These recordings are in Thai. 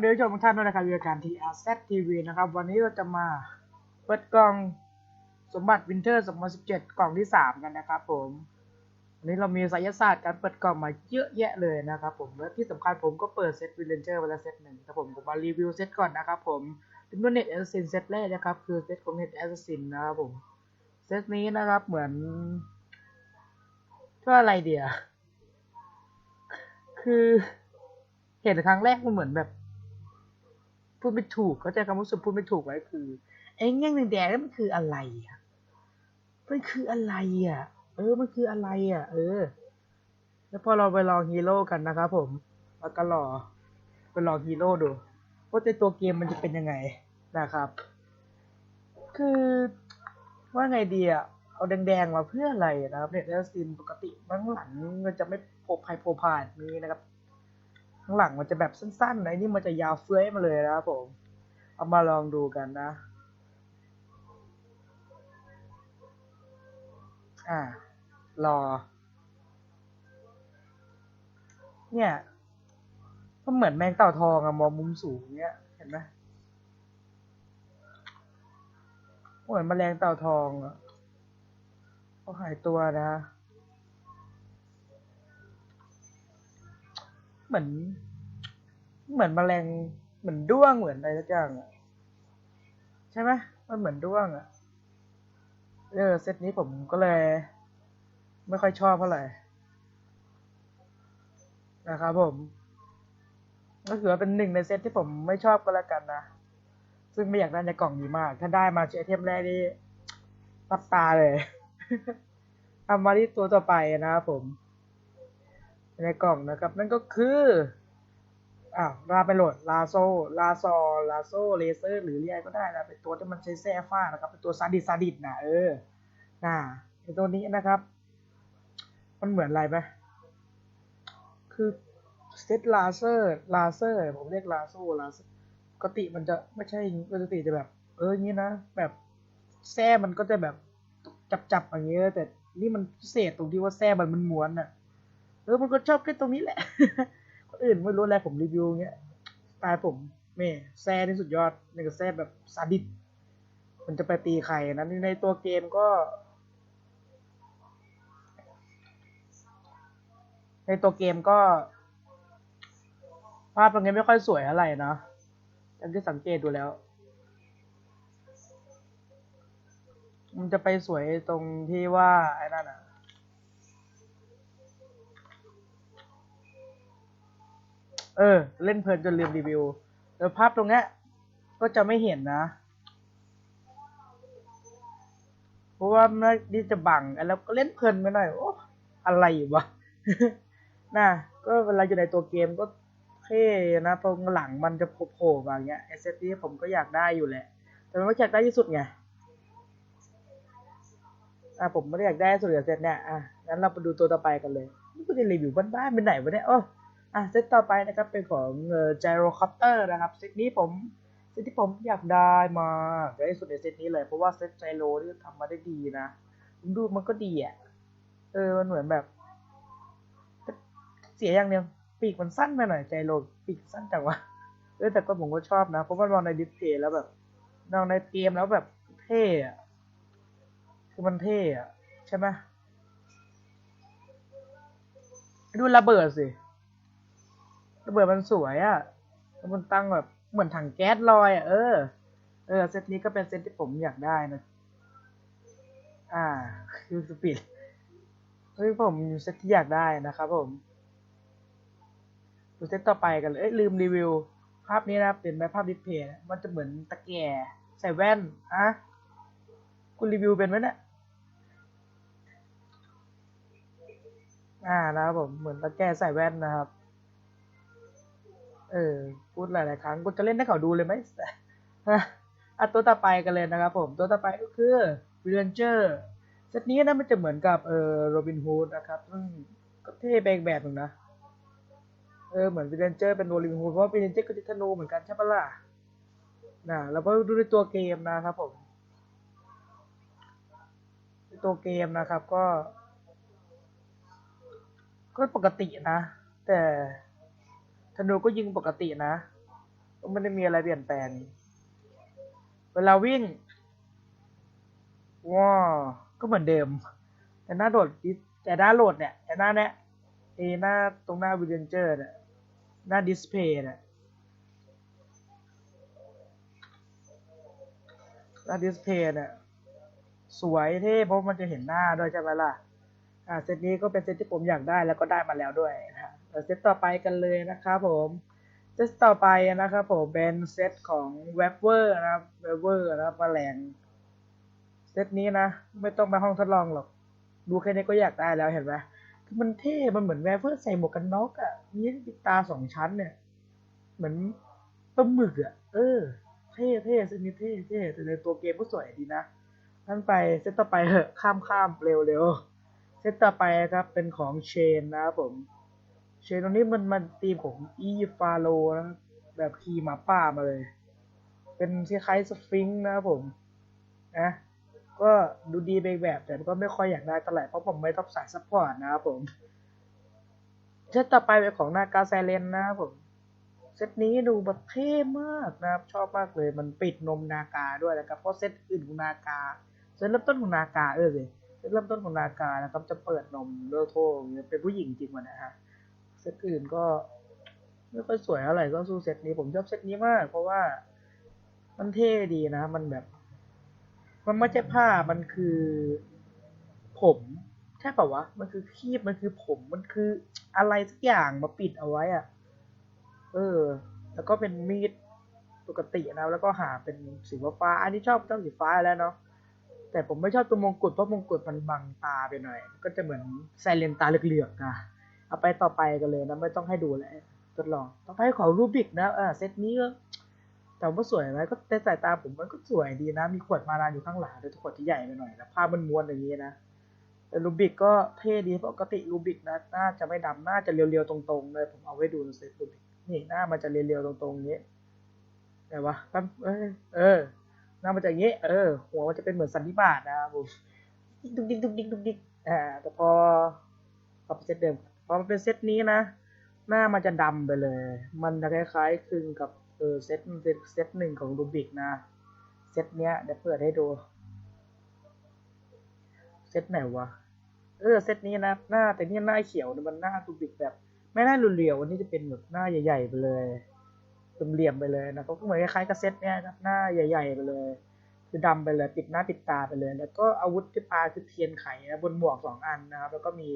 วัสดีผู้ชมทุกท่านด้วยนะครับวิการที RZ TV นะครับ วันนี้เราจะมาเปิดกล่องสมบัติวินเทอร์2017 กล่องที่ 3 กันนะครับผม วันนี้เรามีไสยศาสตร์การเปิดกล่องมาเยอะแยะเลยนะครับผม และที่สำคัญผมก็เปิดเซตวินเทอร์ไปแล้วเซตหนึ่งแต่ผมผมมารีวิวเซตก่อนนะครับผมเป็นเน็ตแอสซินเซตแรกนะครับ คือเซตของเน็ตแอสซินนะครับผม เซตนี้นะครับเหมือนก็อะไรเดียวคือเห็นครั้งแรกมันเหมือนแบบ พูดไม่ถูกเข้าใจคำว่าสุดพูดไม่ถูกไว้คือไอ้แง่งแดงนั่นมันคืออะไรอะมันคืออะไรอะ เออ มันคืออะไรอะ เออ แล้วพอเราไปลองฮีโร่กันนะครับผมแล้วก็รอไปลองฮีโร่ดูว่าในตัวเกมมันจะเป็นยังไงนะครับ คือว่าไงดีอะเอาแดงๆมาเพื่ออะไรนะครับเนี่ยแอสซินปกติข้างหลังมันจะไม่โผล่ไพโผล่ผ่านนี้นะครับางหลังมันจะแบบสั้นๆนะไอ้นี่มันจะยาวเฟ้ยมาเลยนะครับผม เอามาลองดูกันนะ อ่า รอ เนี่ยก็เหมือนแมงเต่าทองอะมองมุมสูงเนี้ย เห็นไหมเหมือนแมลงเต่าทองอะเขาหายตัวนะ เหมือน เหมือนแมลงเหมือนด้วงเหมือนอะไรสักอย่างอะใช่ไหมมันเหมือนด้วงอะเออเซตนี้ผมก็เลย ไม่ค่อยชอบเท่าไหร่นะครับผม ก็ถือว่าเป็นหนึ่งในเซตที่ผมไม่ชอบก็แล้วกันนะซึ่งไม่อยากได้ในกล่องนี้มาก ถ้าได้มาเชอไอเทมแรกนี่รับตาเลยทำมาที่ตัวต่อไปนะครับผม ในกล่องนะครับ นั่นก็คืออ้าวลาไปโหลดลาโซลาซอลาโซเลเซอร์หรือเรียกก็ได้นะเป็นตัวที่มันใช้แซ่ฟ้านะครับ เป็นตัวซาดิสซาดิสนะเออน่าไอตัวนี้นะครับ มันเหมือนอะไรไหมคือเซตลาเซอร์ลาเซอร์ผมเรียกลาโซลาเซอร์ปกติมันจะไม่ใช่ปกติจะแบบ เอออย่างนี้นะแบบแซ่มันก็จะแบบจับจับอย่างเงี้ยแต่นี่มันพิเศษตรงที่ว่าแซ่มันมันม้วนอะ ออมันก็ชอบแค่ตรงนี้แหละ คนอื่นไม่รู้อะไรผมรีวิวเงี้ยตล์ผมแม่แซ่นี่สุดยอดนี่ก็แซ่แบบซาดิสมันจะไปตีใครนะในตัวเกมก็ ในตัวเกมก็ภาพตรงนี้ไม่ค่อยสวยอะไรนะอย่างที่สังเกตดูแล้ว มันจะไปสวยตรงที่ว่าไอ้นั่นอะ เออ เล่นเพลินจนลืมรีวิวแต่ภาพตรงเนี้ยก็จะไม่เห็นนะ เพราะว่ามันนี่จะบังแล้วก็เล่นเพลินไปหน่อย โอ้อะไรวะน่ะก็เวลาอยู่ในตัวเกมก็เท่นะตรงหลังมันจะโผล่มาอย่างเงี้ยไอเซตี้ผมก็อยากได้อยู่แหละ แต่มันไม่อยากได้ที่สุดไงอะผมไม่ได้อยากได้สุดกับเซตเนี่ยอะงั้นเราไปดูตัวต่อไปกันเลยนี่ก็จะรีวิวบ้านๆเป็นไหนวะเนี่ยโอ้ อะเซตต่อไปนะครับเป็นของเอ่อ gyrocopter นะครับเซตนี้ผมเซตที่ผมอยากได้มาได้สุดในเซตนี้เลย เพราะว่าเซตไจโรนี่ทำมาได้ดีนะผมดูมันก็ดีอะเออมันเหมือนแบบเสียอย่างเดียวปีกมันสั้นไปหน่อยไจโรปีกสั้นจังวะเออแต่ก็ผมก็ชอบนะ เพราะว่ามองในดิสเพย์แล้วแบบมองในเกมแล้วแบบเท่อะคือมันเท่อะใช่ไหมดูระเบิดสิ ระเบิดมันสวยอะ่ะมันตั้งแบบเหมือนถังแก๊สลอยอะ่ะเออ เออเซตนี้ก็เป็นเซตที่ผมอยากได้นะอ่าคือสปีดเฮ้ยผมเซตที่อยากได้นะครับผมดูเซตต่อไปกันเลยเอ้ยลืมรีวิว ภาพนี้นะเป็นไหมภาพดิสเพย์มันจะเหมือนตะแก่ใส่แว่นอะคุณรีวิวเป็นไหมเนี่ยอ่านะครับผมเหมือนตะแก่ใส่แว่นนะครับ เออ พูดหลาย ๆ ครั้งกูจะเล่นให้เขาดูเลยไหมฮะอะตัวต่อไปกันเลยนะครับผม ตัวต่อไปก็คือ v i l l a g e r เซตนี้นะมันจะเหมือนกับเออโรบินฮูดนะครับซึ่งก็เท่ไปอีกแบบหนึ่งนะ เออเหมือน v i l l a g e r เป็นโรบินฮูดเพราะว่า v i l l a g e r ก็ติดธนูเหมือนกันใช่ปะล่ะนะแล้วก็ดูในตัวเกมนะครับผมในตัวเกมนะครับก็ ก็ปกตินะ แต่ นูก็ยิงปกตินะก็ไม่ได้มีอะไรเปลี่ยนแปลง เวลาวิ่งว้าวก็เหมือนเดิม แต่หน้าโดดดิแต่หน้าโหลดเนี่ยแต่หน้าเนี้ยไอ้หน้าตรงหน้าวิดเจอร์เนี่ยหน้าดิสเพย์เนี่ยหน้าดิสเพย์เนี่ยสวยเท่เพราะมันจะเห็นหน้าด้วยใช่ไหมล่ะอ่าเซตนี้ก็เป็นเซตที่ผมอยากได้แล้วก็ได้มาแล้วด้วยนะ เซตต่อไปกันเลยนะครับผมเซตต่อไปนะครับผมเป็นเซตของเวบเวอร์นะครับเวบเวอร์นะครับแมลงเซตนี้นะ ไม่ต้องไปห้องทดลองหรอก ดูแค่นี้ก็อยากได้แล้วเห็นไหมคือมันเท่ มันเหมือนแวเวอร์ใส่หมวกกันน็อกอะ่ะมีปิดตาสองชั้นเนี่ย เหมือนปลาหมึกอะ่ะ เออ เท่เท่เซตนี้เท่เท่แต่ในตัวเกมก็สวยดีนะนั่นไปเซตต่อไปเหอะข้ามข้ามเร็วเร็วเซตต่อไปครับเป็นของเชนนะครับผม เชนตรงนี้มันมันตีมของอีฟาโลนะแบบขี่หมาป่ามาเลย เป็นคล้ายๆสฟิงค์นะครับผมนะก็ดูดีไปแบบแต่ก็ไม่ค่อยอยากได้เท่าไหร่เพราะผมไม่ต้องสายซัพพอร์ตนะครับผมเซตต่อไปเป็นของนากาแซเลนนะครับผมเซตนี้ดูแบบเท่มากนะครับ ชอบมากเลยมันปิดนมนากาด้วยนะครับเพราะเซตอื่นของนากาเซตเริ่มต้นของนากาเออสิเซตเริ่มต้นของนากานะครับจะเปิดนมเลอโทเป็นผู้หญิงจริงมันนะฮะ เซตอื่นก็ไม่ค่อยสวยเท่าไหร่ก็สู้เซตนี้ผมชอบเซตนี้มาก เพราะว่ามันเท่ดีนะ มันแบบ มันไม่ใช่ผ้ามันคือ ผมใช่ป่าวะ มันคือคีบมันคือผมมันคืออะไรสักอย่างมาปิดเอาไว้อะเออ แล้วก็เป็นมีดปกตินะแล้วก็หาเป็นสีฟ้า อันนี้ชอบต้องสีฟ้าแล้วเนาะแต่ผมไม่ชอบตัวมงกุฎเพราะมงกุฎมันบังตาไปหน่อย ก็จะเหมือนไซเลนตาเหลือกๆนะ เอาไปต่อไปกันเลยนะไม่ต้องให้ดูแล้วทดลองต่อไปของรูบิกนะเออเซตนี้ก็แต่ว่าสวยไหมก็ในสายตาผมมันก็สวยดีนะ มีขวดมาลานอยู่ข้างหลังด้วยขวดที่ใหญ่ไปหน่อยนะภาพมันม้วนอย่างนี้นะแต่รูบิกก็เท่ดีปกติรูบิกนะน่าจะไม่ดำน่าจะเรียวๆตรงๆเลยผมเอาไว้ดูเซตรูบิกนี่หน้ามันจะเรียวๆตรงๆอย่างนี้ไหนวะแป๊บเออเออหน้ามันจะอย่างนี้เออ หัวมันจะเป็นเหมือนสันนิบาตนะครับผมดุกดิกดุกดิกดุกดิกอ่าแต่พอพอเป็นเซตเดิม อมันเป็นเซตนี้นะ หน้ามันจะดำไปเลย มันจะคล้ายๆคลึงกับเออเซตเซตเซตหนึ่งของรูบิกนะ เซตเนี้ยเดี๋ยวเปิดให้ดู เซตไหนวะ เออเซตนี้นะ หน้าแต่นี่หน้าเขียวมันหน้ารูบิกแบบ ไม่น่าเรียวๆวันนี้จะเป็นแบบหน้าใหญ่ ๆ ไปเลยเหลี่ยมไปเลยนะก็เหมือนคล้ายๆกับเซตเนี้ยครับหน้าใหญ่ ๆ ไปเลยคือดำไปเลยปิดหน้าปิดตาไปเลย แล้วก็อาวุธที่ปาคือเทียนไขนะบนหมวกสองอันนะครับ แล้วก็มี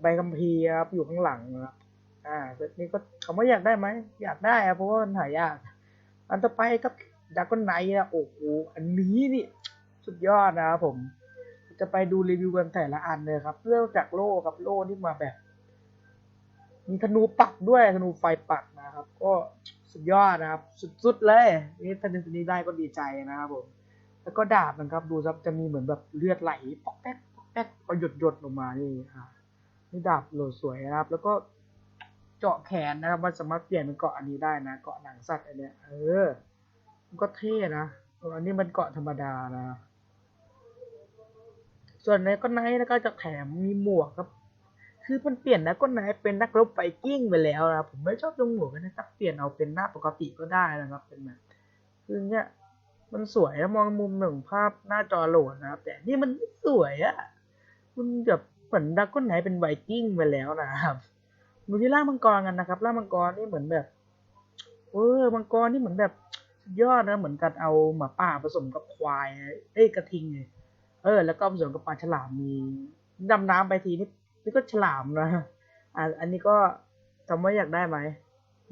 ใบคัมภีร์ครับอยู่ข้างหลังครับอ่าเซตนี้ก็เขาไม่อยากได้ไหมอยากได้อะเพราะว่ามันหายาก อันต่อไปก็ดากอนไนท์นะโอ้โหอันนี้นี่สุดยอดนะครับผม จะไปดูรีวิวกันแต่ละอันเลยครับเริ่มจากโล่ครับโล่ที่มาแบบมีธนูปักด้วยธนูไฟปักนะครับ ก็สุดยอดนะครับ สุดๆเลยนี่ถ้านึกนี้ได้ก็ดีใจนะครับผมแล้วก็ดาบนะครับดูครับจะมีเหมือนแบบเลือดไหลปอกแป๊กปอกแป๊กพอหยดหยดลงมานี่อ่า นี่ดาบโหลดสวยนะครับ แล้วก็เจาะแขนนะครับ มันสามารถเปลี่ยนเป็นเกาะอันนี้ได้นะ เกาะหนังสัตว์อันเนี้ย เออ มันก็เท่นะส่อันนี้มันเกาะธรรมดานะ ส่วนในก็ไนท์แล้วก็จะแถมมีหมวกครับ คือมันเปลี่ยนนะก็ไนท์เป็นนักรบไฟกิ้งไปแล้วนะ ผมไม่ชอบตรงหมวกนะครับ เปลี่ยนเอาเป็นหน้าปกติก็ได้นะครับ เป็นแบบคือเนี้ยมันสวยนะมองมุมหนึ่งภาพหน้าจอโหลดนะครับ แต่นี่มันไม่สวยอะคุณแบบ เหมือนดักก้นไหนเป็นไวกิ้งไปแล้วนะครับดูที่ล่ามังกรกันนะครับล่ามังกรนี่เหมือนแบบ เออมังกรนี่เหมือนแบบยอดนะเหมือนกันเอาหมาป่าผสมกับควายเอ้ยกระทิงเลยเออ แล้วก็ผสมกับปลาฉลามมีดำน้ำไปทีนี่นี่ก็ฉลามนะอ่าอันนี้ก็ทำว่าอยากได้ไหม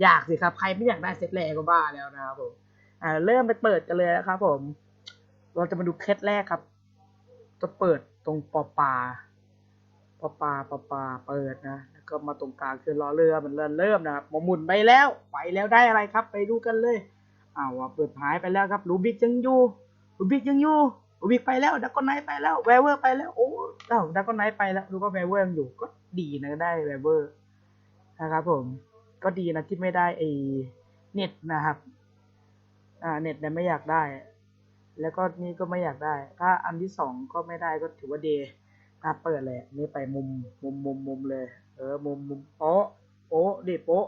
อยากสิครับ ใครไม่อยากได้เซตแรกก็บ้าแล้วนะครับผมอ่าเริ่มไปเปิดกันเลยนะครับผม เราจะมาดูเคสแรกครับ จะเปิดตรงปอปลา ปอปาปอปาเปิดนะแล้วก็มาตรงกลางคือล้อเรือมันเริ่มเริ่มนะครับหมุนไปแล้วไปแล้วได้อะไรครับ ไปดูกันเลยอ้าวเปิดหายไปแล้วครับรูบิกยังอยู่รูบิกยังอยู่รูบิกไปแล้วดักกอนไนไปแล้วแวเวอร์ไปแล้วโอ้เอ้าดักกอนไนไปแล้วรู้ว่าแวเวอร์ยังอยู่ก็ดีนะได้แวเวอร์นะครับผมก็ดีนะที่ไม่ได้ไอเน็ตนะครับอ่าเน็ตเนี่ยไม่อยากได้ แล้วก็นี่ก็ไม่อยากได้ ถ้าอันที่สองก็ไม่ได้ก็ถือว่าเดย์ อะเปิดเลยนี่ไปมุมมุมมุมมุมเลย เออ มุมมุมโป๊ะโป๊ะดิโป๊ะ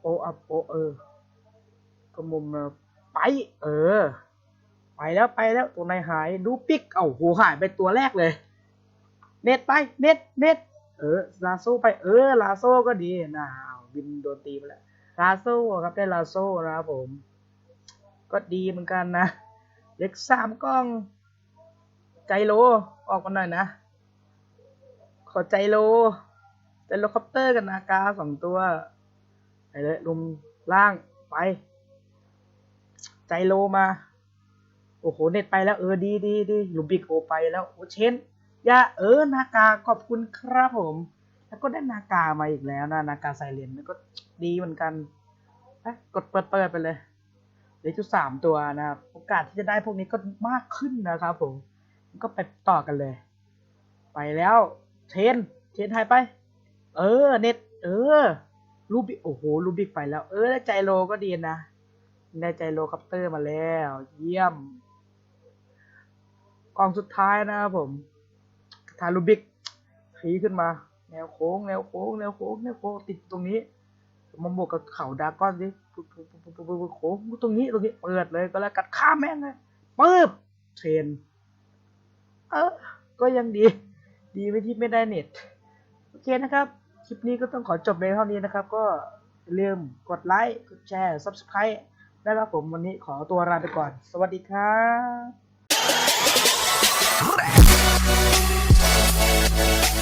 โออัพโอเออ ก็มุมไป เออ ไปแล้วไปแล้วตัวในหายดูปิกเอ้าโหหายไปตัวแรกเลย เน็ตไปเน็ตเน็ตเออลาโซไปเออลาโซก็ดีนะอ้าวบินโดนตีไปแล้วลาโซครับได้ลาโซนะครับผม ก็ดีเหมือนกันนะ เล็กสามกล้อง ใจโล ออกมาหน่อยนะ ขอใจโลเฮลิคอปเตอร์กับนากาสองตัวไปเลยลุมล่างไป ใจโลมา โอ้โห เน็ตไปแล้ว เออดีดีดีลูบิกโอไปแล้วโอเชนยาเออนากาขอบคุณครับผม แล้วก็ได้นากามาอีกแล้วนะนากาไซเลนก็ดีเหมือนกันไปกดเปิดเปิดไปเลยเหลือจุดสามตัวนะครับ โอกาสที่จะได้พวกนี้ก็มากขึ้นนะครับผม ก็ไปต่อกันเลย ไปแล้วเชนเชนหายไป เออ เน็ต เออลูบิโอ้โหลูบิกไปแล้ว เออได้ใจโลก็ดีนะได้ใจโลคัปเตอร์มาแล้ว เยี่ยมกองสุดท้ายนะครับผมทาลูบิกทีขึ้นมา แนวโค้ง แนวโค้ง แนวโค้ง แนวโค้งติดตรงนี้มาบวกกับเข่าดาก้อนดิโค้งตรงนี้ตรงนี้เปิดเลยก็แล้วกัดข้ามแม่งเลยปึ๊บเทรน เออ ก็ยังดี ดีไม่ที่ไม่ได้เน็ต โอเคนะครับ คลิปนี้ก็ต้องขอจบในเท่านี้นะครับ ก็ลืมกดไลค์ กดแชร์ subscribe ได้ครับผมวันนี้ขอตัวลาไปก่อน สวัสดีครับ